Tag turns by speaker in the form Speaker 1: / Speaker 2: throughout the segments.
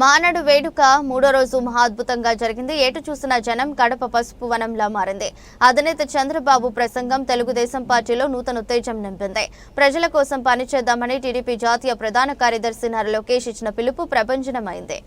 Speaker 1: మానాడు వేడుక మూడో రోజు మహాద్భుతంగా జరిగింది. ఏటు చూసిన జనం కడప పసుపు వనంలా మారింది. అధినేత చంద్రబాబు ప్రసంగం తెలుగుదేశం పార్టీలో నూతన ఉత్తేజం నింపింది. ప్రజల కోసం పనిచేద్దామని టీడీపీ జాతీయ ప్రధాన కార్యదర్శి నారా లోకేష్ ఇచ్చిన పిలుపు ప్రభంజనమైంది.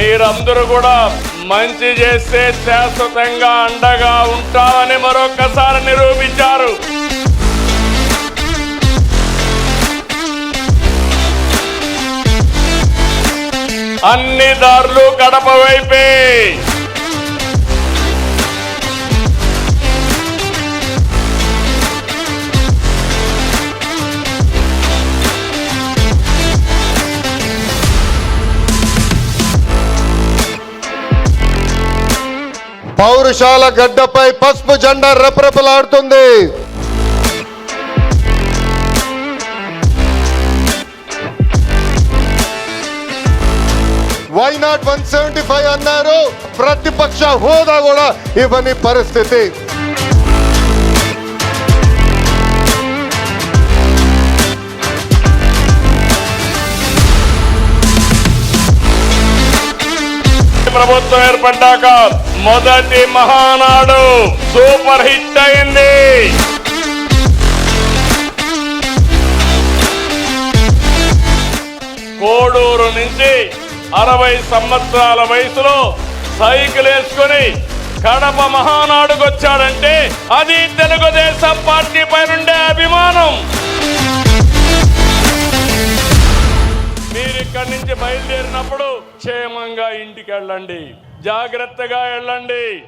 Speaker 2: మీరందరూ కూడా మంచి చేస్తే శాశ్వతంగా అండగా ఉంటామని మరొకసారి నిరూపించారు. అన్ని దారులు కడప వైపే.
Speaker 3: పౌరుషాల గడ్డపై పసుపు జెండా రెపరెపలాడుతుంది. Why not one seventy five అన్నారు? ప్రతిపక్ష హోదా కూడా ఇవ్వని పరిస్థితి.
Speaker 2: ప్రభుత్వం ఏర్పడ్డాక మొదటి మహానాడు సూపర్ హిట్ అయింది. కోడూరు నుంచి అరవై సంవత్సరాల వయసులో సైకిల్ వేసుకొని కడప మహానాడుకు వచ్చాడంటే అది తెలుగుదేశం పార్టీ పైనుండే అభిమానం. మీరు ఇక్కడి నుంచి బయలుదేరినప్పుడు క్షేమంగా ఇంటికి వెళ్ళండి జాగ్రత్తగా వెళ్ళండి.